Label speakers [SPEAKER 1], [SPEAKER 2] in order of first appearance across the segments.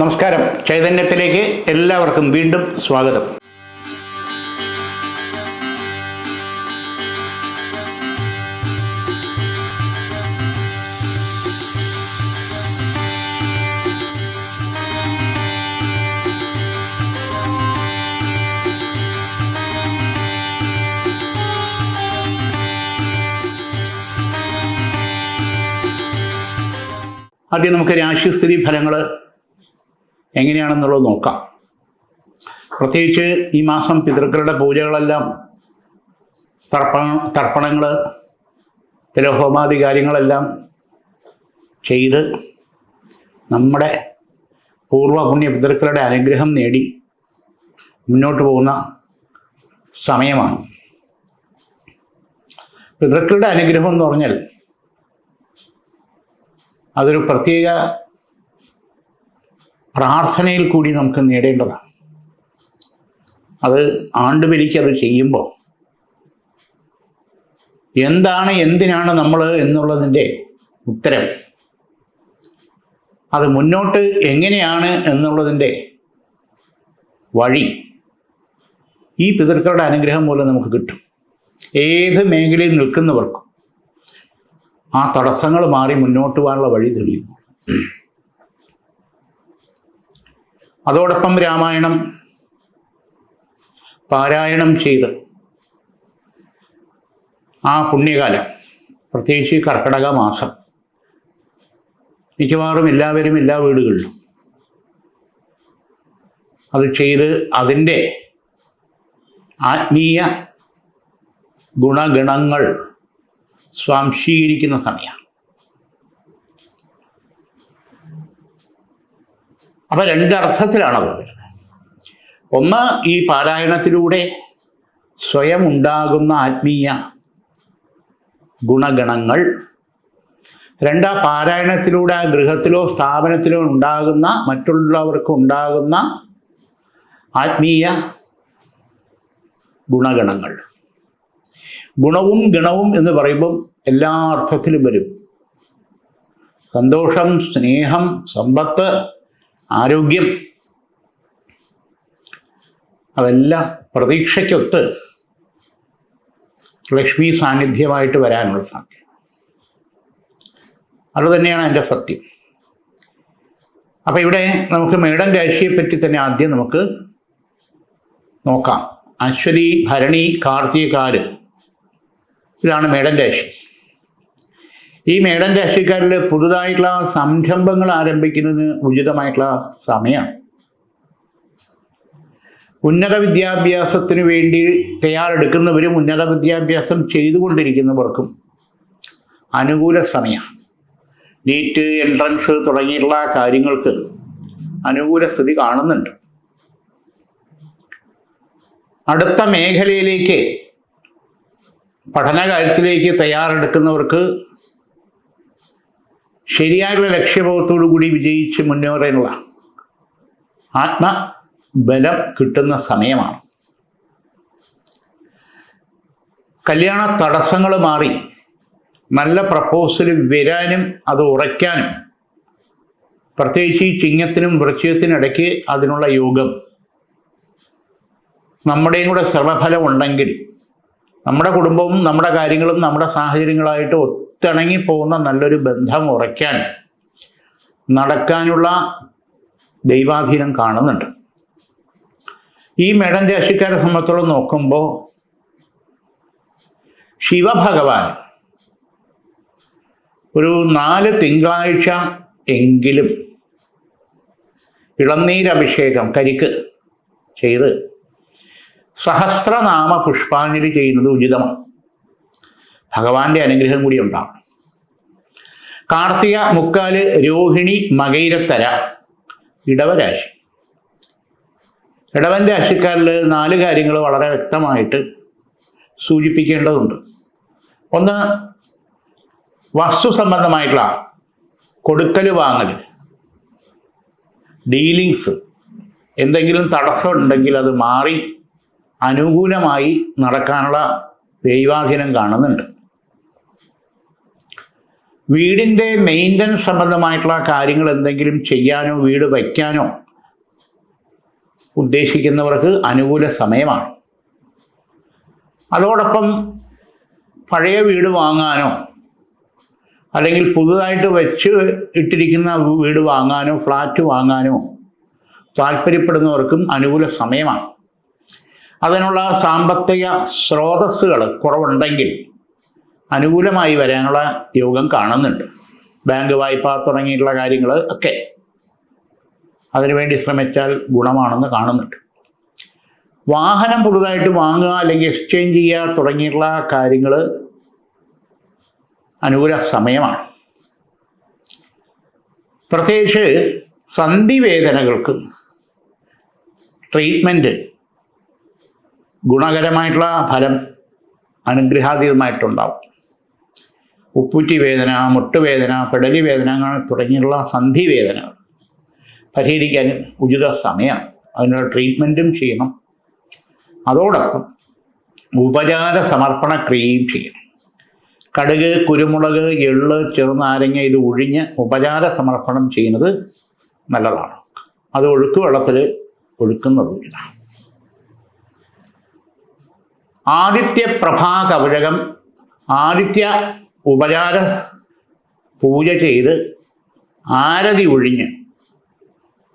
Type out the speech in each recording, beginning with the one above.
[SPEAKER 1] നമസ്കാരം. ചൈതന്യത്തിലേക്ക് എല്ലാവർക്കും വീണ്ടും സ്വാഗതം. ആദ്യം നമുക്ക് രാശിസ്ഥിതി ഫലങ്ങൾ എങ്ങനെയാണെന്നുള്ളത് നോക്കാം. പ്രത്യേകിച്ച് ഈ മാസം പിതൃക്കളുടെ പൂജകളെല്ലാം തർപ്പണ തർപ്പണങ്ങൾ തിലഹോമാദി കാര്യങ്ങളെല്ലാം ചെയ്ത് നമ്മുടെ പൂർവ പുണ്യ പിതൃക്കളുടെ അനുഗ്രഹം നേടി മുന്നോട്ട് പോകുന്ന സമയമാണ്. പിതൃക്കളുടെ അനുഗ്രഹം എന്ന് പറഞ്ഞാൽ അതൊരു പ്രത്യേക പ്രാർത്ഥനയിൽ കൂടി നമുക്ക് നേടേണ്ടതാണ്. അത് ആണ്ടുബലിക്ക് അത് ചെയ്യുമ്പോൾ എന്താണ് എന്തിനാണ് നമ്മൾ എന്നുള്ളതിന്റെ ഉത്തരം. അത് മുന്നോട്ട് എങ്ങനെയാണ് എന്നുള്ളതിന്റെ വഴി ഈ പിതൃക്കളുടെ അനുഗ്രഹം മൂലം നമുക്ക് കിട്ടും. ഏത് മേഖലയിൽ നിൽക്കുന്നവർക്കും ആ തടസ്സങ്ങൾ മാറി മുന്നോട്ട് പോകാനുള്ള വഴി തെളിയുന്നു. അതോടൊപ്പം രാമായണം പാരായണം ചെയ്ത് ആ പുണ്യകാലം പ്രത്യേകിച്ച് കർക്കിടക മാസം മിക്കവാറും എല്ലാവരും എല്ലാ വീടുകളിലും അത് ചെയ്ത് അതിന്റെ ആത്മീയ ഗുണഗണങ്ങൾ സ്വാംശീകരിക്കുന്ന സമയമാണ്. അപ്പൊ രണ്ടർത്ഥത്തിലാണ് അത് വരുന്നത്. ഒന്ന് ഈ പാരായണത്തിലൂടെ സ്വയം ഉണ്ടാകുന്ന ആത്മീയ ഗുണഗണങ്ങൾ. രണ്ടാ പാരായണത്തിലൂടെ ആ ഗൃഹത്തിലോ സ്ഥാപനത്തിലോ ഉണ്ടാകുന്ന മറ്റുള്ളവർക്ക് ഉണ്ടാകുന്ന ആത്മീയ ഗുണഗണങ്ങൾ. ഗുണവും ഗണവും എന്ന് പറയുമ്പം എല്ലാ അർത്ഥത്തിലും വരും. സന്തോഷം സ്നേഹം സമ്പത്ത് ആരോഗ്യം. അതെല്ലാം പ്രതീക്ഷയ്ക്കൊത്ത് ലക്ഷ്മി സാന്നിധ്യമായിട്ട് വരാനുള്ള സാധ്യത. അതുതന്നെയാണ് എന്റെ സത്യം. അപ്പം ഇവിടെ നമുക്ക് മേടൻ രാശിയെ പറ്റി തന്നെ ആദ്യം നമുക്ക് നോക്കാം. അശ്വതി ഭരണി കാർത്തികാര് ഇതാണ് മേടൻ രാശി. ഈ മേടൻ രാശിക്കാരിൽ പുതുതായിട്ടുള്ള സംരംഭങ്ങൾ ആരംഭിക്കുന്നതിന് ഉചിതമായിട്ടുള്ള സമയമാണ്. ഉന്നത വിദ്യാഭ്യാസത്തിന് വേണ്ടി തയ്യാറെടുക്കുന്നവരും ഉന്നത വിദ്യാഭ്യാസം ചെയ്തുകൊണ്ടിരിക്കുന്നവർക്കും അനുകൂല സമയം നീറ്റ് എൻട്രൻസ് തുടങ്ങിയിട്ടുള്ള കാര്യങ്ങൾക്ക് അനുകൂല സ്ഥിതി കാണുന്നുണ്ട്. അടുത്ത മേഖലയിലേക്ക് പഠനകാര്യത്തിലേക്ക് തയ്യാറെടുക്കുന്നവർക്ക് ശരിയായുള്ള ലക്ഷ്യബോധത്തോടു കൂടി വിജയിച്ച് മുന്നേറാനുള്ള ആത്മബലം കിട്ടുന്ന സമയമാണ്. കല്യാണ തടസ്സങ്ങൾ മാറി നല്ല പ്രപ്പോസൽ വരാനും അത് ഉറയ്ക്കാനും പ്രത്യേകിച്ച് ഈ ചിങ്ങത്തിനും വൃശ്ചികത്തിനിടയ്ക്ക് അതിനുള്ള യോഗം. നമ്മുടെയും കൂടെ ശ്രമഫലം ഉണ്ടെങ്കിൽ നമ്മുടെ കുടുംബവും നമ്മുടെ കാര്യങ്ങളും നമ്മുടെ സാഹചര്യങ്ങളായിട്ട് ഒത്തിണങ്ങി പോകുന്ന നല്ലൊരു ബന്ധം ഉറയ്ക്കാൻ നടക്കാനുള്ള ദൈവാധീനം കാണുന്നുണ്ട്. ഈ മേടം രാശിക്കാരെ സംബന്ധിച്ചോളം നോക്കുമ്പോൾ ശിവഭഗവാൻ ഒരു നാല് തിങ്കളാഴ്ച എങ്കിലും ഇളനീരഭിഷേകം കരിക്ക് ചെയ്ത് സഹസ്രനാമ പുഷ്പാഞ്ജലി ചെയ്യുന്നത് ഉചിതമാണ്. ഭഗവാന്റെ അനുഗ്രഹം കൂടി ഉണ്ടാവും. കാർത്തിക മുക്കാൽ രോഹിണി മകൈരത്തര ഇടവരാശി. ഇടവൻ രാശിക്കാരിൽ നാല് കാര്യങ്ങൾ വളരെ വ്യക്തമായിട്ട് സൂചിപ്പിക്കേണ്ടതുണ്ട്. ഒന്ന് വസ്തു സംബന്ധമായിട്ടുള്ള കൊടുക്കൽ വാങ്ങൽ ഡീലിങ്സ് എന്തെങ്കിലും തടസ്സം ഉണ്ടെങ്കിൽ അത് മാറി അനുകൂലമായി നടക്കാനുള്ള ദൈവാധീനം കാണുന്നുണ്ട്. വീടിന്റെ മെയിന്റനൻസ് സംബന്ധമായിട്ടുള്ള കാര്യങ്ങൾ എന്തെങ്കിലും ചെയ്യാനോ വീട് വയ്ക്കാനോ ഉദ്ദേശിക്കുന്നവർക്ക് അനുകൂല സമയമാണ്. അതോടൊപ്പം പഴയ വീട് വാങ്ങാനോ അല്ലെങ്കിൽ പുതുതായിട്ട് വെച്ച് ഇട്ടിരിക്കുന്ന വീട് വാങ്ങാനോ ഫ്ലാറ്റ് വാങ്ങാനോ താല്പര്യപ്പെടുന്നവർക്കും അനുകൂല സമയമാണ്. അതിനുള്ള സാമ്പത്തിക സ്രോതസ്സുകൾ കുറവുണ്ടെങ്കിൽ അനുകൂലമായി വരാനുള്ള യോഗം കാണുന്നുണ്ട്. ബാങ്ക് വായ്പ തുടങ്ങിയിട്ടുള്ള കാര്യങ്ങൾ ഒക്കെ അതിനുവേണ്ടി ശ്രമിച്ചാൽ ഗുണമാണെന്ന് കാണുന്നുണ്ട്. വാഹനം പുതുതായിട്ട് വാങ്ങുക അല്ലെങ്കിൽ എക്സ്ചേഞ്ച് ചെയ്യുക തുടങ്ങിയിട്ടുള്ള കാര്യങ്ങൾ അനുകൂല സമയമാണ്. പ്രത്യേകിച്ച് സന്ധിവേദനകൾക്ക് ട്രീറ്റ്മെന്റ് ഗുണകരമായിട്ടുള്ള ഫലം അനുഗ്രഹാതീതമായിട്ടുണ്ടാവും. ഉപ്പുറ്റി വേദന മുട്ടുവേദന പെടലി വേദന സന്ധി സന്ധിവേദനകൾ. പരിഹരിക്കാൻ ഉചിത സമയമാണ് അതിനുള്ള ട്രീറ്റ്മെന്റും ചെയ്യണം. അതോടൊപ്പം ഉപചാര സമർപ്പണ ക്രിയയും ചെയ്യണം. കടുക് കുരുമുളക് എള്ള് ചെറുനാരങ്ങ ഇത് ഒഴിഞ്ഞ് ഉപചാര സമർപ്പണം ചെയ്യുന്നത് നല്ലതാണ്. അത് ഒഴുക്ക് വെള്ളത്തിൽ ഒഴുക്കുന്നതും ആദിത്യ പ്രഭാ കവചകം ആദിത്യ ഉപചാര പൂജ ചെയ്ത് ആരതി ഒഴിഞ്ഞ്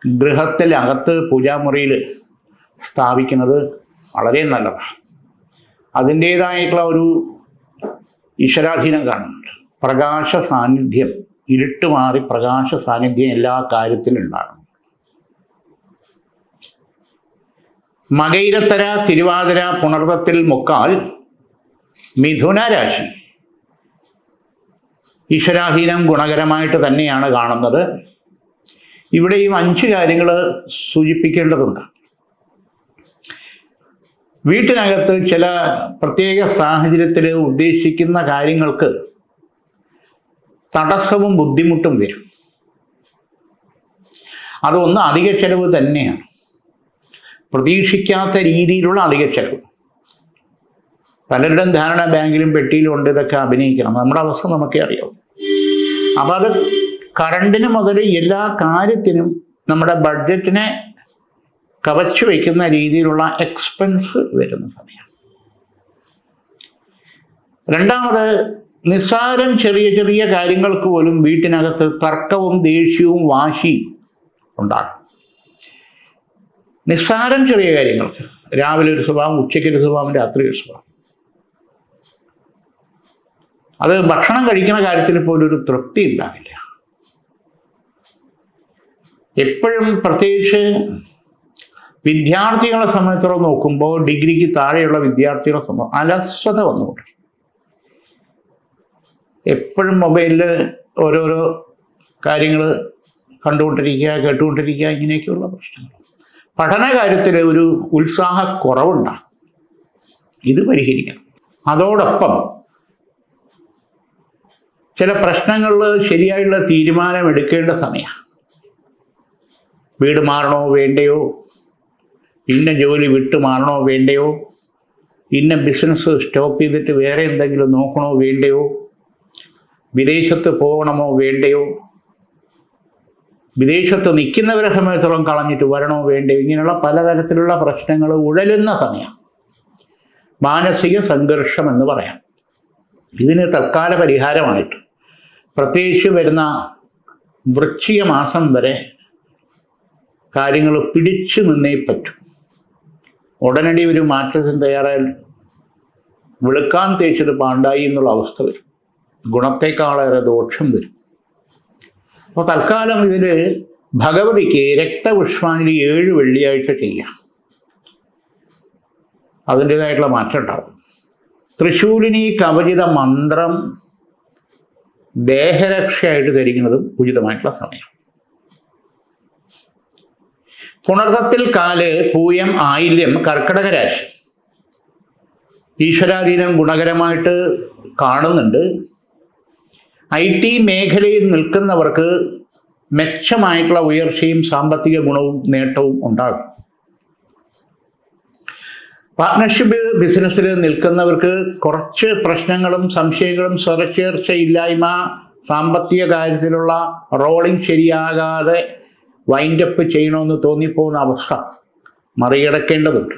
[SPEAKER 1] ഗൃഹത്തിലകത്ത് പൂജാമുറിയിൽ സ്ഥാപിക്കുന്നത് വളരെ നല്ലതാണ്. അതിന്റേതായിട്ടുള്ള ഒരു ഈശ്വരാധീനം കാണുന്നുണ്ട്. പ്രകാശ സാന്നിധ്യം ഇരുട്ട് മാറി പ്രകാശ സാന്നിധ്യം എല്ലാ കാര്യത്തിലും ഉണ്ടാകണം മകയിരത്തര തിരുവാതിര പുണർവത്തിൽ മുക്കാൽ മിഥുന രാശി ഈശ്വരാധീനം ഗുണകരമായിട്ട് തന്നെയാണ് കാണുന്നത്. ഇവിടെയും അഞ്ച് കാര്യങ്ങൾ സൂചിപ്പിക്കേണ്ടതുണ്ട്. വീട്ടിനകത്ത് ചില പ്രത്യേക സാഹചര്യത്തിൽ ഉദ്ദേശിക്കുന്ന കാര്യങ്ങൾക്ക് തടസ്സവും ബുദ്ധിമുട്ടും വരും. അതൊന്ന് അധിക ചെലവ് തന്നെയാണ്. പ്രതീക്ഷിക്കാത്ത രീതിയിലുള്ള അധിക ചെലവ്. പലരുടെയും ധാരണ ബാങ്കിലും പെട്ടിയിലും ഉണ്ട് ഇതൊക്കെ അഭിനയിക്കണം. നമ്മുടെ അവസ്ഥ നമുക്കേ അറിയാം അപ്പം അത് കറണ്ടിന് മുതൽ എല്ലാ കാര്യത്തിനും നമ്മുടെ ബഡ്ജറ്റിനെ കവച്ചു വയ്ക്കുന്ന രീതിയിലുള്ള എക്സ്പെൻസ് വരുന്ന സമയം. രണ്ടാമത് നിസ്സാരം ചെറിയ ചെറിയ കാര്യങ്ങൾക്ക് പോലും വീട്ടിനകത്ത് തർക്കവും ദേഷ്യവും വാശിയും ഉണ്ടാകും. നിസ്സാരം ചെറിയ കാര്യങ്ങൾക്ക് രാവിലെ ഒരു സ്വഭാവം ഉച്ചയ്ക്ക് ഒരു സ്വഭാവം രാത്രി ഒരു സ്വഭാവം. അത് ഭക്ഷണം കഴിക്കുന്ന കാര്യത്തിൽ പോലും ഒരു തൃപ്തി ഉണ്ടാവില്ല. എപ്പോഴും പ്രത്യേകിച്ച് വിദ്യാർത്ഥികളെ സംബന്ധിച്ചിടത്തോളം നോക്കുമ്പോൾ ഡിഗ്രിക്ക് താഴെയുള്ള വിദ്യാർത്ഥികളെ സംബന്ധിച്ച് അലസ്വത വന്നുകൊണ്ട്. എപ്പോഴും മൊബൈലിൽ ഓരോരോ കാര്യങ്ങൾ കണ്ടുകൊണ്ടിരിക്കുക കേട്ടുകൊണ്ടിരിക്കുക ഇങ്ങനെയൊക്കെയുള്ള പ്രശ്നങ്ങൾ. പഠന കാര്യത്തിൽ ഒരു ഉത്സാഹക്കുറവുണ്ടാകും. ഇത് പരിഹരിക്കണം. അതോടൊപ്പം ചില പ്രശ്നങ്ങളിൽ ശരിയായുള്ള തീരുമാനം എടുക്കേണ്ട സമയമാണ് വീട് മാറണോ വേണ്ടയോ? ഇന്ന ജോലി വിട്ടു മാറണോ വേണ്ടയോ? ഇന്ന ബിസിനസ് സ്റ്റോപ്പ് ചെയ്തിട്ട് വേറെ എന്തെങ്കിലും നോക്കണോ വേണ്ടയോ? വിദേശത്ത് പോകണമോ വേണ്ടയോ? വിദേശത്ത് നിൽക്കുന്നവരെ സമയത്തോളം കളഞ്ഞിട്ട് വരണോ വേണ്ടയോ? ഇങ്ങനെയുള്ള പലതരത്തിലുള്ള പ്രശ്നങ്ങൾ ഉഴലുന്ന സമയം. മാനസിക സംഘർഷം എന്ന് പറയാം. ഇതിന് തൽക്കാല പരിഹാരമായിട്ട്. പ്രത്യേകിച്ച് വരുന്ന വൃശ്ചിക മാസം വരെ കാര്യങ്ങൾ പിടിച്ചു നിന്നേ പറ്റും. ഉടനടി ഒരു മാറ്റത്തിന് തയ്യാറായാൽ വെളുക്കാൻ തേച്ചത് പാണ്ടായി എന്നുള്ള അവസ്ഥ വരും. ഗുണത്തെക്കാളേറെ ദോഷം വരും. അപ്പോൾ തൽക്കാലം ഇതിൽ ഭഗവതിക്ക് രക്തപുഷ്പാഞ്ജലി ഏഴ് വെള്ളിയാഴ്ച ചെയ്യാം. അതിന്റേതായിട്ടുള്ള മാറ്റം ഉണ്ടാവും. തൃശൂലിനി കവചിത മന്ത്രം ദേഹരക്ഷയായിട്ട് ധരിക്കുന്നതും ഉചിതമായിട്ടുള്ള സമയം. പുണർത്തത്തിൽ കാൽ പൂയം ആയില്യം കർക്കടക രാശി. ഈശ്വരാധീനം ഗുണകരമായിട്ട് കാണുന്നുണ്ട്. ഐ ടി മേഖലയിൽ നിൽക്കുന്നവർക്ക് മെച്ചമായിട്ടുള്ള ഉയർച്ചയും സാമ്പത്തിക ഗുണവും നേട്ടവും ഉണ്ടാകും. പാർട്ട്ണർഷിപ്പ് ബിസിനസ്സിൽ നിൽക്കുന്നവർക്ക് കുറച്ച് പ്രശ്നങ്ങളും സംശയങ്ങളും സ്വരച്ചേർച്ചയില്ലായ്മ സാമ്പത്തിക കാര്യത്തിലുള്ള റോളിംഗ് ശരിയാകാതെ വൈൻഡപ്പ് ചെയ്യണമെന്ന് തോന്നിപ്പോകുന്ന അവസ്ഥ മറികടക്കേണ്ടതുണ്ട്.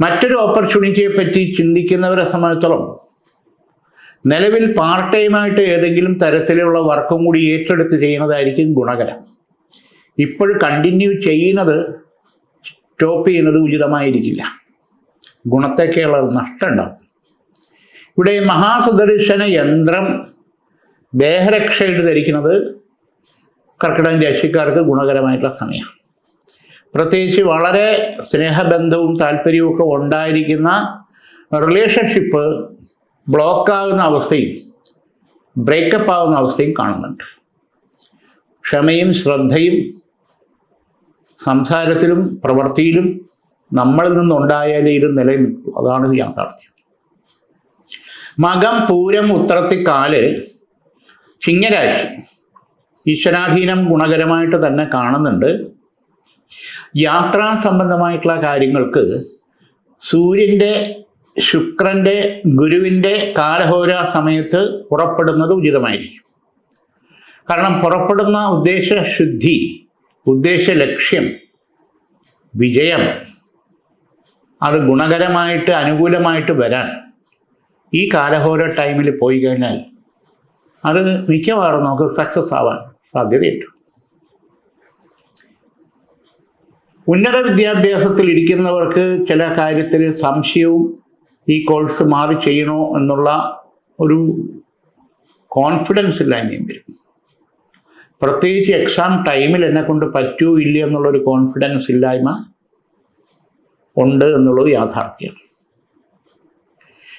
[SPEAKER 1] മറ്റൊരു ഓപ്പർച്യൂണിറ്റിയെ പറ്റി ചിന്തിക്കുന്നവരെ സംബന്ധിച്ചോളം നിലവിൽ പാർട്ട് ടൈമായിട്ട് ഏതെങ്കിലും തരത്തിലുള്ള വർക്കും കൂടി ഏറ്റെടുത്ത് ചെയ്യുന്നതായിരിക്കും ഗുണകരം. ഇപ്പോൾ കണ്ടിന്യൂ ചെയ്യുന്നത് സ്റ്റോപ്പ് ചെയ്യുന്നത് ഉചിതമായിരിക്കില്ല. ഗുണത്തേക്കുള്ള നഷ്ടമുണ്ടാവും. ഇവിടെ മഹാസുദർശന യന്ത്രം ദേഹരക്ഷയിട്ട് ധരിക്കുന്നത് കർക്കിടകം രാശിക്കാർക്ക് ഗുണകരമായിട്ടുള്ള സമയമാണ്. പ്രത്യേകിച്ച് വളരെ സ്നേഹബന്ധവും താല്പര്യവും ഒക്കെ ഉണ്ടായിരിക്കുന്ന റിലേഷൻഷിപ്പ് ബ്ലോക്കാകുന്ന അവസ്ഥയും ബ്രേക്കപ്പ് ആകുന്ന അവസ്ഥയും കാണുന്നുണ്ട്. ക്ഷമയും ശ്രദ്ധയും സംസാരത്തിലും പ്രവൃത്തിയിലും നമ്മളിൽ നിന്നുണ്ടായാലേ ഇത് നിലനിൽക്കൂ. അതാണ് യാഥാർത്ഥ്യം. മകം പൂരം ഉത്രത്തിക്കാൽ ചിങ്ങരാശി ഈശ്വരാധീനം ഗുണകരമായിട്ട് തന്നെ കാണുന്നുണ്ട്. യാത്രാ സംബന്ധമായിട്ടുള്ള കാര്യങ്ങൾക്ക് സൂര്യന്റെ ശുക്രന്റെ ഗുരുവിന്റെ കാലഹോര സമയത്ത് പുറപ്പെടുന്നത് ഉചിതമായിരിക്കും. കാരണം പുറപ്പെടുന്ന ഉദ്ദേശശുദ്ധി ഉദ്ദേശ ലക്ഷ്യം വിജയം അത് ഗുണകരമായിട്ട് അനുകൂലമായിട്ട് വരാൻ ഈ കാലഹോര ടൈമിൽ പോയി കഴിഞ്ഞാൽ അത് മിക്കവാറും നമുക്ക് സക്സസ് ആവാൻ സാധ്യതയുണ്ട്. ഉന്നത വിദ്യാഭ്യാസത്തിൽ ഇരിക്കുന്നവർക്ക് ചില കാര്യത്തിൽ സംശയവും ഈ കോഴ്സ് മാറി ചെയ്യണോ എന്നുള്ള ഒരു കോൺഫിഡൻസ് ഇല്ലായ്മയും വരും. പ്രത്യേകിച്ച് എക്സാം ടൈമിൽ എന്നെ കൊണ്ട് പറ്റൂ ഇല്ല എന്നുള്ളൊരു കോൺഫിഡൻസ് ഇല്ലായ്മ ഉണ്ട് എന്നുള്ളത് യാഥാർത്ഥ്യം.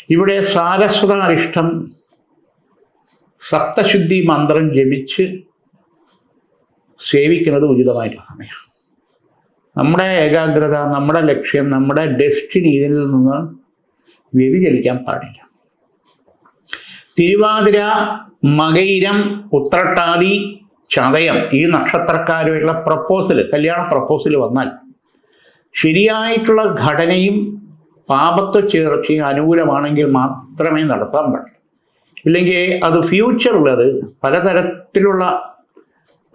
[SPEAKER 1] ഇവിടെ സാരസ്വത അരിഷ്ടം സപ്തശുദ്ധി മന്ത്രം ജപിച്ച് സേവിക്കുന്നത് ഉചിതമായിട്ടുള്ള സമയമാണ് നമ്മുടെ ഏകാഗ്രത നമ്മുടെ ലക്ഷ്യം നമ്മുടെ ഡെസ്റ്റിനി ഇതിൽ നിന്ന് വ്യതിചലിക്കാൻ പാടില്ല. തിരുവാതിര മകയിരം ഉത്രട്ടാതി ചതയം ഈ നക്ഷത്രക്കാരുള്ള പ്രപ്പോസൽ കല്യാണ പ്രപ്പോസൽ വന്നാൽ ശരിയായിട്ടുള്ള ഘടനയും പാപത്വ ചേർച്ചയും അനുകൂലമാണെങ്കിൽ മാത്രമേ നടത്താൻ പാടുള്ളൂ. ഇല്ലെങ്കിൽ അത് ഫ്യൂച്ചറിൽ പലതരത്തിലുള്ള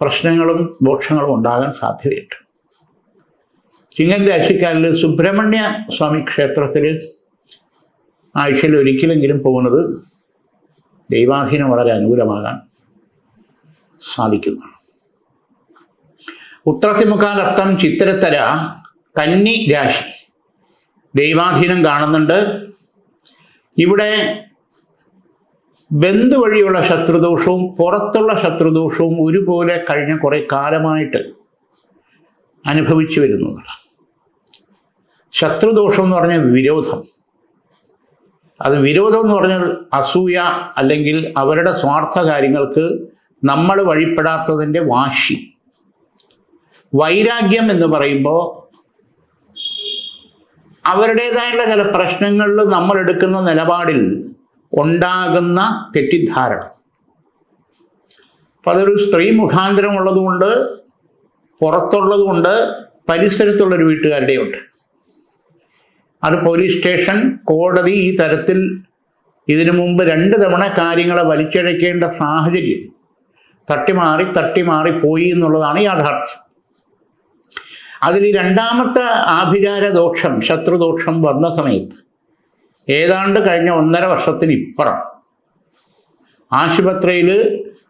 [SPEAKER 1] പ്രശ്നങ്ങളും ദോഷങ്ങളും ഉണ്ടാകാൻ സാധ്യതയുണ്ട്. ചിങ്ങൻ രാശിക്കാരിൽ സുബ്രഹ്മണ്യ സ്വാമി ക്ഷേത്രത്തിൽ ആഴ്ചയിൽ ഒരിക്കലെങ്കിലും പോകുന്നത് ദൈവാധീനം വളരെ അനുകൂലമാകാൻ സാധിക്കുന്നതാണ് ഉത്രത്തിമുക്കാൽ ചിത്രത്തര കന്നി രാശി. ദൈവാധീനം കാണുന്നുണ്ട്. ഇവിടെ ബന്ധു വഴിയുള്ള ശത്രുദോഷവും പുറത്തുള്ള ശത്രുദോഷവും ഒരുപോലെ കഴിഞ്ഞ കുറേ കാലമായിട്ട് അനുഭവിച്ചു വരുന്നതാണ്. ശത്രുദോഷം എന്ന് പറഞ്ഞാൽ വിരോധം. അത് വിരോധം എന്ന് പറഞ്ഞാൽ അസൂയ അല്ലെങ്കിൽ അവരുടെ സ്വാർത്ഥ കാര്യങ്ങൾക്ക് നമ്മൾ വഴിപ്പെടാത്തതിന്റെ വാശി. വൈരാഗ്യം എന്ന് പറയുമ്പോൾ അവരുടേതായുള്ള ചില പ്രശ്നങ്ങളിൽ നമ്മൾ എടുക്കുന്ന നിലപാടിൽ ഉണ്ടാകുന്ന തെറ്റിദ്ധാരണ. അപ്പം അതൊരു സ്ത്രീ മുഖാന്തരം ഉള്ളതുകൊണ്ട് പുറത്തുള്ളതുകൊണ്ട് പരിസരത്തുള്ളൊരു വീട്ടുകാരുടെയുണ്ട്. അത് പോലീസ് സ്റ്റേഷൻ കോടതി ഈ തരത്തിൽ ഇതിനു മുമ്പ് രണ്ട് തവണ കാര്യങ്ങളെ വലിച്ചഴക്കേണ്ട സാഹചര്യം. തട്ടിമാറി തട്ടിമാറി പോയി എന്നുള്ളതാണ് യാഥാർത്ഥ്യം. അതിൽ രണ്ടാമത്തെ ആഭിചാര ദോഷം ശത്രുദോഷം വന്ന സമയത്ത് ഏതാണ്ട് കഴിഞ്ഞ ഒന്നര വർഷത്തിന് ഇപ്പുറം ആശുപത്രിയിൽ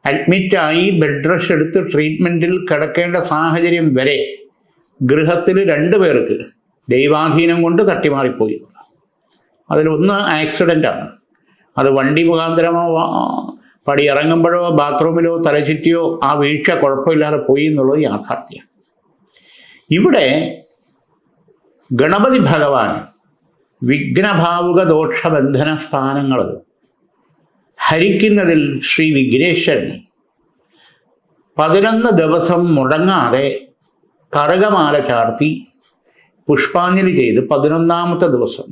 [SPEAKER 1] അഡ്മിറ്റായി ബെഡ് റഷ് എടുത്ത് ട്രീറ്റ്മെന്റിൽ കിടക്കേണ്ട സാഹചര്യം വരെ ഗൃഹത്തിൽ രണ്ട് പേർക്ക് ദൈവാധീനം കൊണ്ട് തട്ടിമാറിപ്പോയി. അതിലൊന്ന് ആക്സിഡന്റാണ് അത് വണ്ടി മുഖാന്തരമോ പടി ഇറങ്ങുമ്പോഴോ ബാത്റൂമിലോ തലചുറ്റിയോ ആ വീഴ്ച കുഴപ്പമില്ലാതെ പോയി എന്നുള്ളത് യാഥാർത്ഥ്യം. ഇവിടെ ഗണപതി ഭഗവാൻ വിഘ്നഭാവുക ദോഷബന്ധന സ്ഥാനങ്ങൾ ഹരിക്കുന്നതിൽ ശ്രീ വിഘ്നേശ്വരൻ പതിനൊന്ന് ദിവസം മുടങ്ങാതെ കറുകമാല ചാർത്തി പുഷ്പാഞ്ജലി ചെയ്ത് പതിനൊന്നാമത്തെ ദിവസം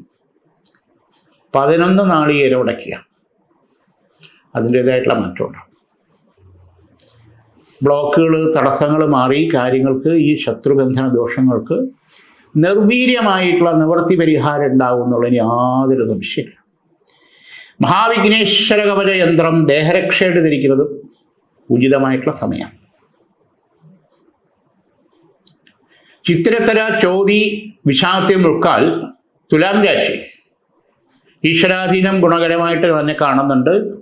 [SPEAKER 1] പതിനൊന്ന് നാളികേരം ഉടയ്ക്കുക അതിന്റേതായിട്ടുള്ള മാറ്റമുണ്ട് ബ്ലോക്കുകൾ തടസ്സങ്ങൾ മാറി കാര്യങ്ങൾക്ക് ഈ ശത്രുബന്ധന ദോഷങ്ങൾക്ക് നിർവീര്യമായിട്ടുള്ള നിവൃത്തി പരിഹാരം ഉണ്ടാകും എന്നുള്ളതിന് യാതൊരു സംശയമില്ല. മഹാവിഘ്നേശ്വര കവച യന്ത്രം ദേഹരക്ഷയുടെ ധരിക്കുന്നത് ഉചിതമായിട്ടുള്ള സമയമാണ്. ചിത്തിരത്തര ചോതി വിഷാദത്തെ മുക്കാൽ തുലാം രാശി. ഈശ്വരാധീനം ഗുണകരമായിട്ട് തന്നെ കാണുന്നുണ്ട്.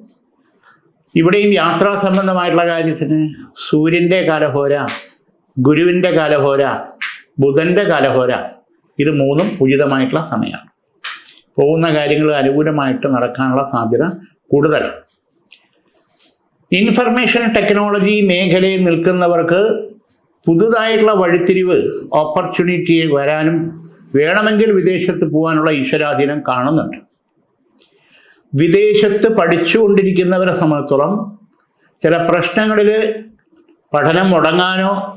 [SPEAKER 1] ഇവിടെയും യാത്രാ സംബന്ധമായിട്ടുള്ള കാര്യത്തിന് സൂര്യന്റെ കാലഹോര ഗുരുവിന്റെ കാലഹോര ബുധന്റെ കാലഹോര ഇത് മൂന്നും ഉചിതമായിട്ടുള്ള സമയമാണ്. പോകുന്ന കാര്യങ്ങൾ അനുകൂലമായിട്ട് നടക്കാനുള്ള സാധ്യത കൂടുതലാണ്. ഇൻഫർമേഷൻ ടെക്നോളജി മേഖലയിൽ നിൽക്കുന്നവർക്ക് പുതുതായിട്ടുള്ള വഴിത്തിരിവ് ഓപ്പർച്യൂണിറ്റി വരാനും വേണമെങ്കിൽ വിദേശത്ത് പോകാനുള്ള ഈശ്വരാധീനം കാണുന്നുണ്ട്. വിദേശത്ത് പഠിച്ചുകൊണ്ടിരിക്കുന്നവരെ സംബന്ധിച്ചോളം ചില പ്രശ്നങ്ങളിൽ പഠനം മുടങ്ങാനോ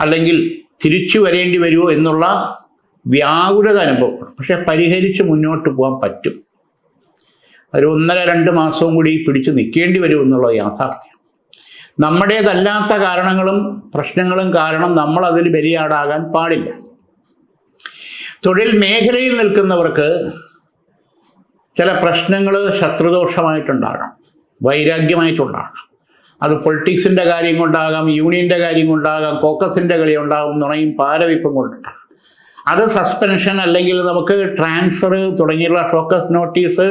[SPEAKER 1] അല്ലെങ്കിൽ തിരിച്ചു വരേണ്ടി വരുമോ എന്നുള്ള വ്യാകുലത അനുഭവപ്പെടും. പക്ഷെ പരിഹരിച്ച് മുന്നോട്ട് പോകാൻ പറ്റും. ഒരു ഒന്നര രണ്ട് മാസവും കൂടി പിടിച്ചു നിൽക്കേണ്ടി വരും എന്നുള്ള യാഥാർത്ഥ്യം. നമ്മുടേതല്ലാത്ത കാരണങ്ങളും പ്രശ്നങ്ങളും കാരണം നമ്മൾ അതിൽ ബലിയാടാകാൻ പാടില്ല. തൊഴിൽ മേഖലയിൽ നിൽക്കുന്നവർക്ക് ചില പ്രശ്നങ്ങൾ ശത്രുദോഷമായിട്ടുണ്ടാകാം വൈരാഗ്യമായിട്ടുണ്ടാകാം. അത് പൊളിറ്റിക്സിന്റെ കാര്യം കൊണ്ടാകാം യൂണിയന്റെ കാര്യം കൊണ്ടാകാം കോക്കസിന്റെ കളി ഉണ്ടാകും നുണയും പാരവിപ്പും കൊണ്ടുണ്ടാകും. അത് സസ്പെൻഷൻ അല്ലെങ്കിൽ നമുക്ക് ട്രാൻസ്ഫർ തുടങ്ങിയുള്ള ഫോക്കസ് നോട്ടീസ്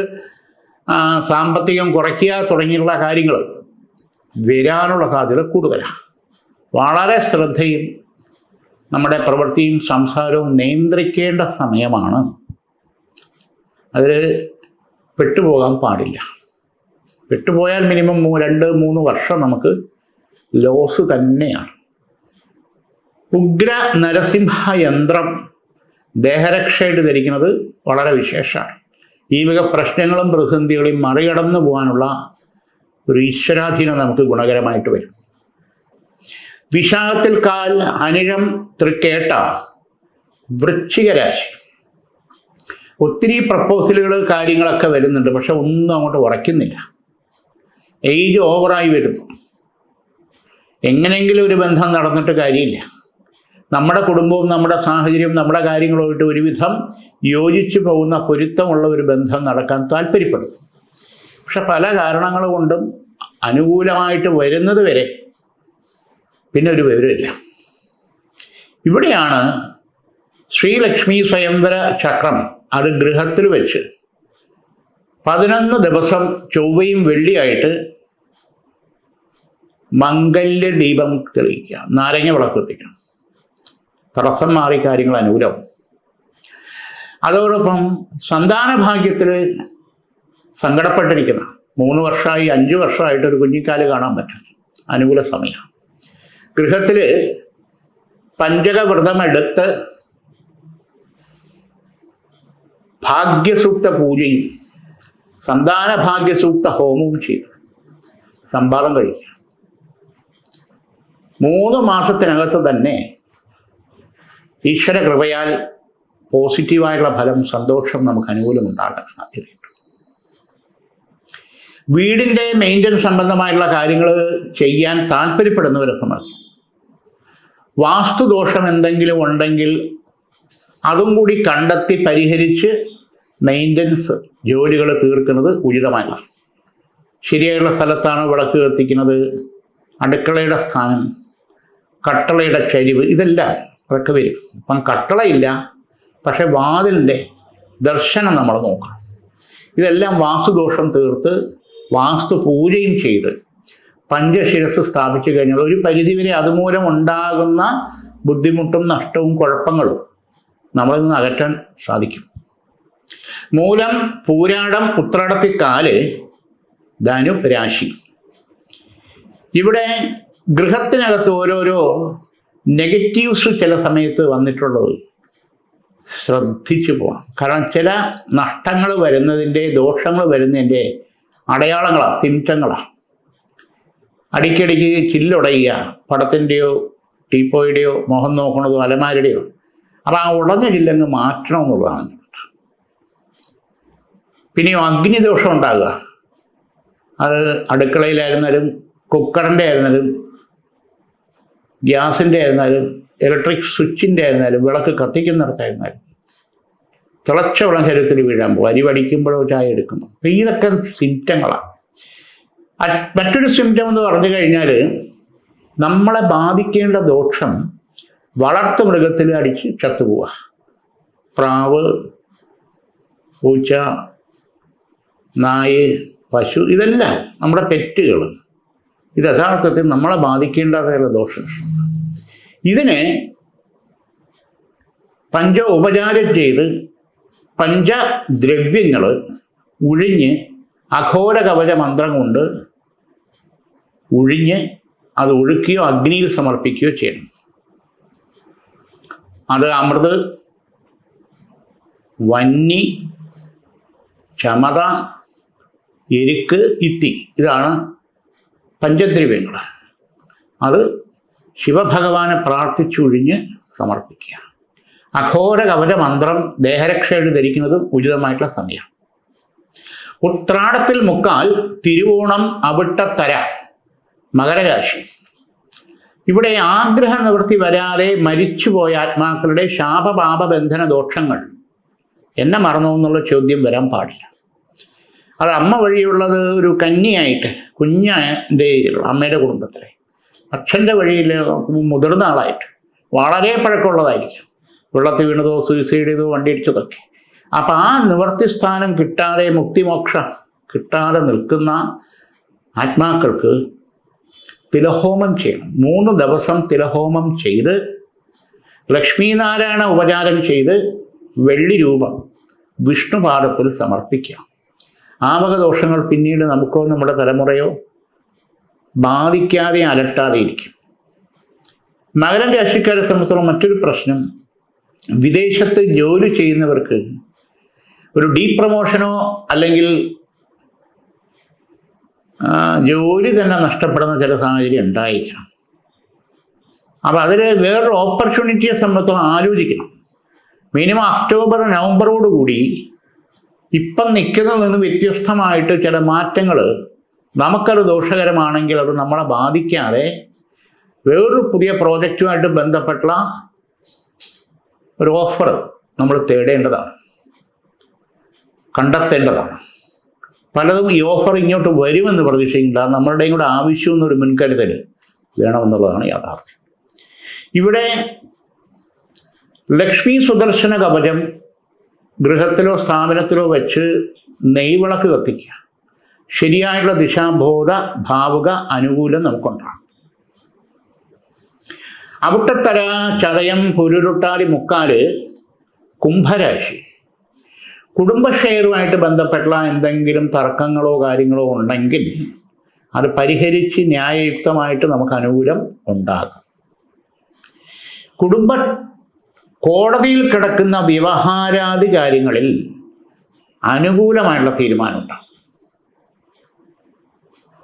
[SPEAKER 1] സാമ്പത്തികം കുറയ്ക്കുക തുടങ്ങിയുള്ള കാര്യങ്ങൾ വരാനുള്ള സാധ്യത കൂടുതലാണ്. വളരെ ശ്രദ്ധയും നമ്മുടെ പ്രവൃത്തിയും സംസാരവും നിയന്ത്രിക്കേണ്ട സമയമാണ്. അതിൽ പെട്ടുപോകാൻ പാടില്ല. പെട്ടുപോയാൽ മിനിമം രണ്ട് മൂന്ന് വർഷം നമുക്ക് ലോസ് തന്നെയാണ്. ഉഗ്ര നരസിംഹ യന്ത്രം ദേഹരക്ഷയായിട്ട് ധരിക്കുന്നത് വളരെ വിശേഷമാണ്. ഈ വക പ്രശ്നങ്ങളും പ്രതിസന്ധികളെയും മറികടന്നു പോകാനുള്ള ഒരു ഈശ്വരാധീനം നമുക്ക് ഗുണകരമായിട്ട് വരും. വിശാഖത്തിൽ കാൽ അനിഴം തൃക്കേട്ട വൃശ്ചിക രാശി. ഒത്തിരി പ്രപ്പോസലുകൾ കാര്യങ്ങളൊക്കെ വരുന്നുണ്ട്. പക്ഷെ ഒന്നും അങ്ങോട്ട് ഉറയ്ക്കുന്നില്ല. ഏജ് ഓവറായി വരുന്നു. എങ്ങനെയെങ്കിലും ഒരു ബന്ധം നടന്നിട്ട് കാര്യമില്ല. നമ്മുടെ കുടുംബവും നമ്മുടെ സാഹചര്യവും നമ്മുടെ കാര്യങ്ങളുമായിട്ട് ഒരുവിധം യോജിച്ചു പോകുന്ന പൊരുത്തമുള്ള ഒരു ബന്ധം നടക്കാൻ താല്പര്യപ്പെടുന്നു. പക്ഷെ പല കാരണങ്ങൾ കൊണ്ടും അനുകൂലമായിട്ട് വരുന്നത് വരെ പിന്നെ ഒരു വിവരമില്ല. ഇവിടെയാണ് ശ്രീലക്ഷ്മി സ്വയംവര ചക്രം അത് ഗൃഹത്തിൽ വെച്ച്. പതിനൊന്ന് ദിവസം ചൊവ്വയും വെള്ളിയായിട്ട് മംഗല്യ ദീപം തെളിയിക്കുക. നാരങ്ങ വിളക്ക് എത്തിക്കണം തടസ്സം മാറി കാര്യങ്ങൾ അനുകൂലം അതോടൊപ്പം സന്താന ഭാഗ്യത്തിൽ സങ്കടപ്പെട്ടിരിക്കുന്ന മൂന്ന് വർഷമായി അഞ്ച് വർഷമായിട്ട് ഒരു കുഞ്ഞിക്കാൽ കാണാൻ പറ്റും. അനുകൂല സമയം. ഗൃഹത്തിൽ പഞ്ചകവ്രതം എടുത്ത് ഭാഗ്യസൂക്ത പൂജയും സന്താന ഭാഗ്യസൂക്ത ഹോമവും ചെയ്തു. സംഭാളം കഴിക്കുക. മൂന്ന് മാസത്തിനകത്ത് തന്നെ ഈശ്വര കൃപയാൽ പോസിറ്റീവായുള്ള ഫലം സന്തോഷം നമുക്ക് അനുകൂലമുണ്ടാകാൻ സാധ്യതയുണ്ട്. വീടിന്റെ മെയിന്റനൻസ് സംബന്ധമായിട്ടുള്ള കാര്യങ്ങൾ ചെയ്യാൻ താല്പര്യപ്പെടുന്നവരെ സംബന്ധിച്ച് വാസ്തുദോഷം എന്തെങ്കിലും ഉണ്ടെങ്കിൽ അതും കൂടി കണ്ടെത്തി പരിഹരിച്ച് മെയിന്റനൻസ് ജോലികൾ തീർക്കുന്നത് ഉചിതമല്ല ശരിയായുള്ള സ്ഥലത്താണ് വിളക്ക് കത്തിക്കുന്നത് അടുക്കളയുടെ സ്ഥാനം കട്ടളയുടെ ചരിവ് ഇതെല്ലാം അതൊക്കെ വരും. അപ്പം കട്ടളയില്ല പക്ഷെ വാതിലിന്റെ ദർശനം നമ്മൾ നോക്കണം. ഇതെല്ലാം വാസ്തുദോഷം തീർത്ത് വാസ്തു പൂജയും ചെയ്ത് പഞ്ചശിരസ് സ്ഥാപിച്ചു കഴിഞ്ഞാൽ ഒരു പരിധിവരെ അതുമൂലം ഉണ്ടാകുന്ന ബുദ്ധിമുട്ടും നഷ്ടവും കുഴപ്പങ്ങളും നമ്മളിൽ നിന്ന് അകറ്റാൻ സാധിക്കും. മൂലം പൂരാടം ഉത്രാടത്തിക്കാൽ ധനു രാശി. ഇവിടെ ഗൃഹത്തിനകത്ത് ഓരോരോ നെഗറ്റീവ്സ് ചില സമയത്ത് വന്നിട്ടുള്ളത് ശ്രദ്ധിച്ചു പോകണം കാരണം ചില നഷ്ടങ്ങൾ വരുന്നതിന്റെ ദോഷങ്ങൾ വരുന്നതിന്റെ അടയാളങ്ങളാണ് സിംറ്റങ്ങളാണ് അടിക്കടിക്ക് ചില്ലുടയുക പടത്തിന്റെയോ ടീപ്പോയുടെയോ മുഖം നോക്കണതോ അലമാരുടെയോ അപ്പം ആ ഉടഞ്ഞ ചില്ലങ്ങ് മാറ്റണം എന്നുള്ളതാണ്. പിന്നെയും അഗ്നിദോഷം ഉണ്ടാകുക. അത് അടുക്കളയിലായിരുന്നാലും കുക്കറിന്റെ ആയിരുന്നാലും ഗ്യാസിന്റെ ആയിരുന്നാലും ഇലക്ട്രിക് സ്വിച്ചിന്റെ ആയിരുന്നാലും വിളക്ക് കത്തിക്കുന്നിടത്തായിരുന്നാലും തിളച്ച വെള്ളം ശരീരത്തിൽ വീഴാൻ പോകും. അരി വടിക്കുമ്പോഴോ ചായ എടുക്കുമ്പോൾ. അപ്പം ഇതൊക്കെ സിംറ്റങ്ങളാണ്. മറ്റൊരു സിംറ്റം എന്ന് പറഞ്ഞു കഴിഞ്ഞാൽ നമ്മളെ ബാധിക്കേണ്ട ദോഷം വളർത്തു മൃഗത്തിൽ അടിച്ച് ചത്തുപോവുക പ്രാവ് പൂച്ച നായ് പശു ഇതെല്ലാം നമ്മുടെ പെറ്റുകൾ. ഇത് യഥാർത്ഥത്തിൽ നമ്മളെ ബാധിക്കേണ്ടതായുള്ള ദോഷം ഇതിനെ പഞ്ച ഉപചാരം ചെയ്ത് പഞ്ചദ്രവ്യങ്ങൾ ഉഴിഞ്ഞ് അഘോര കവച മന്ത്രം കൊണ്ട് ഉഴിഞ്ഞ് അത് ഒഴുക്കുകയോ അഗ്നിയിൽ സമർപ്പിക്കുകയോ ചെയ്യണം അത് അമൃത്. വന്നി ക്ഷമത എരുക്ക് ഇത്തി. ഇതാണ് പഞ്ചദ്രവ്യങ്ങൾ അത് ശിവഭഗവാനെ പ്രാർത്ഥിച്ചൊഴിഞ്ഞ് സമർപ്പിക്കുക. അഘോര കവച മന്ത്രം ദേഹരക്ഷയുടെ ധരിക്കുന്നത് ഉചിതമായിട്ടുള്ള സമയമാണ് ഉത്രാടത്തിൽ മുക്കാൽ തിരുവോണം അവിട്ടത്തര മകരരാശി. ഇവിടെ ആഗ്രഹ നിവൃത്തി വരാതെ മരിച്ചുപോയ ആത്മാക്കളുടെ ശാപപാപബന്ധന ദോഷങ്ങൾ. എന്നെ മറന്നു എന്നുള്ള ചോദ്യം വരാൻ പാടില്ല. അത് അമ്മ വഴിയുള്ളത് ഒരു കന്യായിട്ട് കുഞ്ഞിന്റെ അമ്മയുടെ കുടുംബത്തിലെ. അച്ഛന്റെ വഴിയിൽ മുതിർന്ന ആളായിട്ട്. വളരെ പഴക്കമുള്ളതായിരിക്കും. വെള്ളത്തിൽ വീണതോ സൂയിസൈഡ് ചെയ്തോ വണ്ടി ഇടിച്ചതൊക്കെ. അപ്പം ആ നിവർത്തി സ്ഥാനം കിട്ടാതെ മുക്തിമോക്ഷം കിട്ടാതെ നിൽക്കുന്ന ആത്മാക്കൾക്ക് തിലഹോമം ചെയ്യണം. മൂന്ന് ദിവസം തിലഹോമം ചെയ്ത് ലക്ഷ്മീനാരായണ ഉപചാരം ചെയ്ത് വെള്ളി രൂപം വിഷ്ണുപാദത്തിൽ സമർപ്പിക്കുക ആവകദോഷങ്ങൾ പിന്നീട് നമുക്കോ നമ്മുടെ തലമുറയോ ബാധിക്കാതെ അലട്ടാതെ ഇരിക്കും. മകരം രാശിക്കാരെ സംബന്ധിച്ചുള്ള മറ്റൊരു പ്രശ്നം വിദേശത്ത് ജോലി ചെയ്യുന്നവർക്ക് ഒരു ഡീ പ്രമോഷനോ അല്ലെങ്കിൽ ജോലി തന്നെ നഷ്ടപ്പെടുന്ന ചില സാഹചര്യം ഉണ്ടായിരിക്കണം. അപ്പം അതിൽ വേറൊരു ഓപ്പർച്യൂണിറ്റിയെ സംബന്ധിച്ചോളം ആലോചിക്കണം. മിനിമം ഒക്ടോബർ നവംബറോട് കൂടി ഇപ്പം നിൽക്കുന്നതിൽ നിന്ന് വ്യത്യസ്തമായിട്ട് ചില മാറ്റങ്ങൾ നമുക്കത് ദോഷകരമാണെങ്കിൽ അത് നമ്മളെ ബാധിക്കാതെ വേറൊരു പുതിയ പ്രോജക്റ്റുമായിട്ട് ബന്ധപ്പെട്ട ഒരു ഓഫർ നമ്മൾ തേടേണ്ടതാണ്. കണ്ടെത്തേണ്ടതാണ്. പലതും ഈ ഓഫർ ഇങ്ങോട്ട് വരുമെന്ന് പ്രതീക്ഷിക്കേണ്ട നമ്മളുടെയും കൂടെ ആവശ്യം എന്നൊരു മുൻകരുതൽ വേണമെന്നുള്ളതാണ് യാഥാർത്ഥ്യം. ഇവിടെ ലക്ഷ്മി സുദർശന കവചം ഗൃഹത്തിലോ സ്ഥാപനത്തിലോ വെച്ച് നെയ്വിളക്ക് കത്തിക്കുക. ശരിയായിട്ടുള്ള ദിശാബോധ ഭാവുക അനുകൂലം നമുക്കുണ്ടാകും. അവിട്ടത്തര ചതയം പുരുരുട്ടാലി മുക്കാൽ കുംഭരാശി. കുടുംബ ഷെയറുമായിട്ട് ബന്ധപ്പെട്ടുള്ള എന്തെങ്കിലും തർക്കങ്ങളോ കാര്യങ്ങളോ ഉണ്ടെങ്കിൽ അത് പരിഹരിച്ച് ന്യായയുക്തമായിട്ട് നമുക്ക് അനുകൂലം ഉണ്ടാകും. കുടുംബ കോടതിയിൽ കിടക്കുന്ന വ്യവഹാരാദി കാര്യങ്ങളിൽ അനുകൂലമായിട്ടുള്ള തീരുമാനമുണ്ടാകും.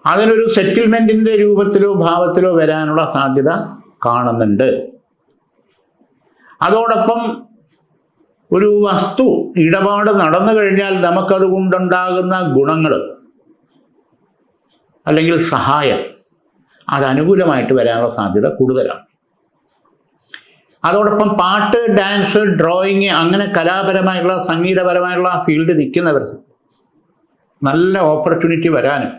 [SPEAKER 1] അതിനൊരു സെറ്റിൽമെന്റിന്റെ രൂപത്തിലോ ഭാവത്തിലോ വരാനുള്ള സാധ്യത കാണുന്നുണ്ട്. അതോടൊപ്പം ഒരു വസ്തു ഇടപാട് നടന്നു കഴിഞ്ഞാൽ നമുക്കത് കൊണ്ടുണ്ടാകുന്ന ഗുണങ്ങൾ അല്ലെങ്കിൽ സഹായം അത് അനുകൂലമായിട്ട് വരാനുള്ള സാധ്യത കൂടുതലാണ്. അതോടൊപ്പം പാട്ട് ഡാൻസ് ഡ്രോയിങ് അങ്ങനെ കലാപരമായിട്ടുള്ള സംഗീതപരമായിട്ടുള്ള ഫീൽഡ് നിൽക്കുന്നവർക്ക് നല്ല ഓപ്പർച്യൂണിറ്റി വരാനും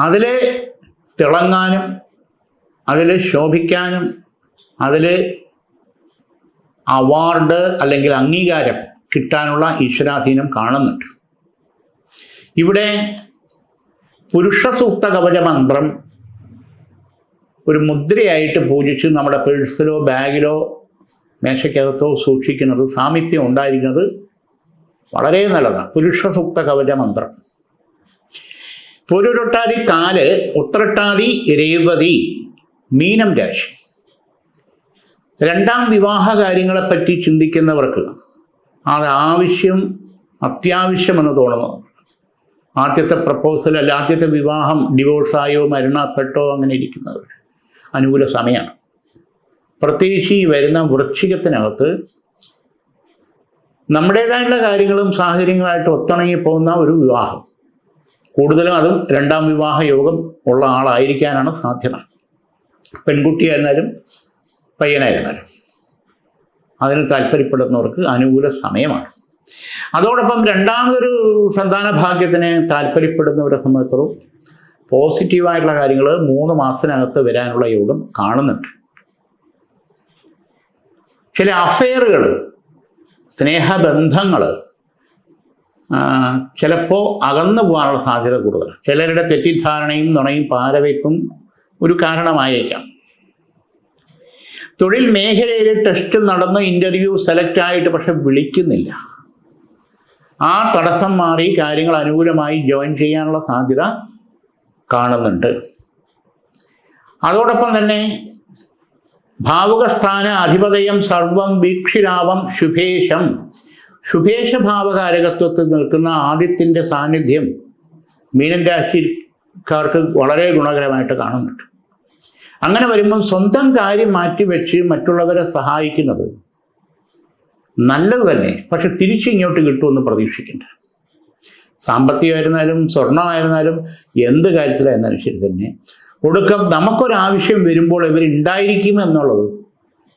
[SPEAKER 1] അതിൽ തിളങ്ങാനും അതിൽ ശോഭിക്കാനും അതിൽ അവാർഡ് അല്ലെങ്കിൽ അംഗീകാരം കിട്ടാനുള്ള ഈശ്വരാധീനം കാണുന്നുണ്ട്. ഇവിടെ പുരുഷ സൂക്ത കവച മന്ത്രം ഒരു മുദ്രയായിട്ട് പൂജിച്ച് നമ്മുടെ പേഴ്സിലോ ബാഗിലോ മേശയ്ക്കകത്തോ സൂക്ഷിക്കുന്നത് സാമീപ്യം ഉണ്ടായിരിക്കുന്നത് വളരെ നല്ലതാണ്. പുരുഷ സൂക്ത കവച മന്ത്രം. പൊരുരൊട്ടാതി കാൽ ഉത്രട്ടാതി രേവതി മീനം രാശി. രണ്ടാം വിവാഹ കാര്യങ്ങളെപ്പറ്റി ചിന്തിക്കുന്നവർക്ക് അത് ആവശ്യം അത്യാവശ്യമെന്ന് തോന്നുന്നു ആദ്യത്തെ പ്രപ്പോസൽ അല്ല ആദ്യത്തെ വിവാഹം ഡിവോഴ്സായോ മരണപ്പെട്ടോ അങ്ങനെ ഇരിക്കുന്നവർ അനുകൂല സമയമാണ്. പ്രത്യേകിച്ച് ഈ വരുന്ന വൃശ്ചികത്തിനകത്ത് നമ്മുടേതായിട്ടുള്ള കാര്യങ്ങളും സാഹചര്യങ്ങളായിട്ട് ഒത്തിണങ്ങി പോകുന്ന ഒരു വിവാഹം. കൂടുതലും അതും രണ്ടാം വിവാഹ യോഗം ഉള്ള ആളായിരിക്കാനാണ് സാധ്യത. പെൺകുട്ടിയായിരുന്നാലും പയ്യനായിരുന്നാലും അതിന് താല്പര്യപ്പെടുന്നവർക്ക് അനുകൂല സമയമാണ്. അതോടൊപ്പം രണ്ടാമതൊരു സന്താന ഭാഗ്യത്തിന് താല്പര്യപ്പെടുന്നവരെ സംബന്ധിച്ചിടത്തോളം പോസിറ്റീവായിട്ടുള്ള കാര്യങ്ങൾ മൂന്ന് മാസത്തിനകത്ത് വരാനുള്ള യോഗം കാണുന്നുണ്ട്. ചില അഫയറുകൾ സ്നേഹബന്ധങ്ങൾ ചിലപ്പോൾ അകന്നു പോകാനുള്ള സാധ്യത കൂടുതൽ ചിലരുടെ തെറ്റിദ്ധാരണയും നുണയും പാരവയ്പ്പും ഒരു കാരണമായേക്കാം. തൊഴിൽ മേഖലയിൽ ടെസ്റ്റ് നടന്ന് ഇന്റർവ്യൂ സെലക്ട് ആയിട്ട് പക്ഷെ വിളിക്കുന്നില്ല. ആ തടസ്സം മാറി കാര്യങ്ങൾ അനുകൂലമായി ജോയിൻ ചെയ്യാനുള്ള സാധ്യത കാണുന്നുണ്ട്. അതോടൊപ്പം തന്നെ ഭാവുകസ്ഥാന അധിപതയം സർവം വീക്ഷിരാവം ശുഭേശം. ഭാവകാരകത്വത്തിൽ നിൽക്കുന്ന ആദിത്യന്റെ സാന്നിധ്യം മീനൻ രാശിക്കാർക്ക് വളരെ ഗുണകരമായിട്ട് കാണുന്നുണ്ട്. അങ്ങനെ വരുമ്പം സ്വന്തം കാര്യം മാറ്റിവെച്ച് മറ്റുള്ളവരെ സഹായിക്കുന്നത് നല്ലത് തന്നെ പക്ഷെ തിരിച്ചു ഇങ്ങോട്ട് കിട്ടുമെന്ന് പ്രതീക്ഷിക്കേണ്ട. സാമ്പത്തികമായിരുന്നാലും സ്വർണമായിരുന്നാലും എന്ത് കാര്യത്തിലായിരുന്നാലും ശരി തന്നെ. ഒടുക്കം നമുക്കൊരാവശ്യം വരുമ്പോൾ ഇവരുണ്ടായിരിക്കും എന്നുള്ളത്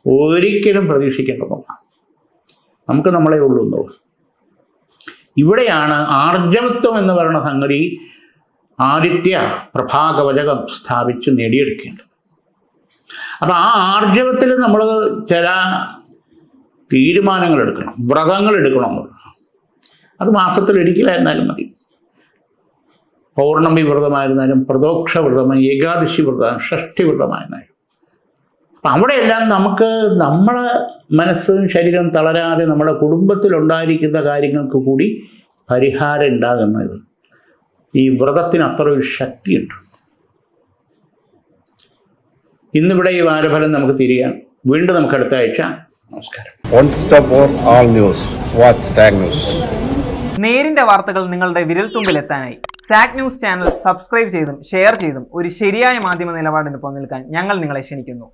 [SPEAKER 1] ഒരിക്കലും പ്രതീക്ഷിക്കേണ്ടതൊന്നാണ് നമുക്ക് നമ്മളെ ഉള്ളൂ എന്നുള്ളത് ഇവിടെയാണ് ആർജവത്വം എന്ന് പറയുന്ന സംഗതി ആദിത്യ പ്രഭാകവചകം സ്ഥാപിച്ച് നേടിയെടുക്കേണ്ടത്. അപ്പം ആ ആർജവത്തിൽ നമ്മൾ ചില തീരുമാനങ്ങൾ എടുക്കണം വ്രതങ്ങൾ എടുക്കണം അത് മാസത്തിൽ എന്നാലും മതി. പൗർണമി വ്രതമായിരുന്നാലും പ്രദോക്ഷ വ്രതമായി ഏകാദശി വ്രതം ഷഷ്ടി വ്രതമായിരുന്നാലും. അപ്പം അവിടെയെല്ലാം നമുക്ക് നമ്മളെ മനസ്സും ശരീരം തളരാതെ നമ്മുടെ കുടുംബത്തിലുണ്ടായിരിക്കുന്ന കാര്യങ്ങൾക്ക് കൂടി പരിഹാരം ഉണ്ടാകുന്നത് ഈ വ്രതത്തിന് അത്ര ഒരു ശക്തിയുണ്ട്. ഇന്നിവിടെ ഈ വാരഫലം നമുക്ക് തിരിയാം വീണ്ടും നമുക്ക് അടുത്ത ആഴ്ച. നമസ്കാരം.
[SPEAKER 2] സ്റ്റോപ്പ് ന്യൂസ് വാച്ച് ന്യൂസ്
[SPEAKER 3] നേരിന്റെ വാർത്തകൾ നിങ്ങളുടെ വിരൽത്തുമ്പിൽ എത്താനായി സാക് ന്യൂസ് ചാനൽ സബ്സ്ക്രൈബ് ചെയ്തും ഷെയർ ചെയ്തും ഒരു ശരിയായ മാധ്യമ നിലപാടിന് നിൽക്കാൻ ഞങ്ങൾ നിങ്ങളെ ക്ഷണിക്കുന്നു.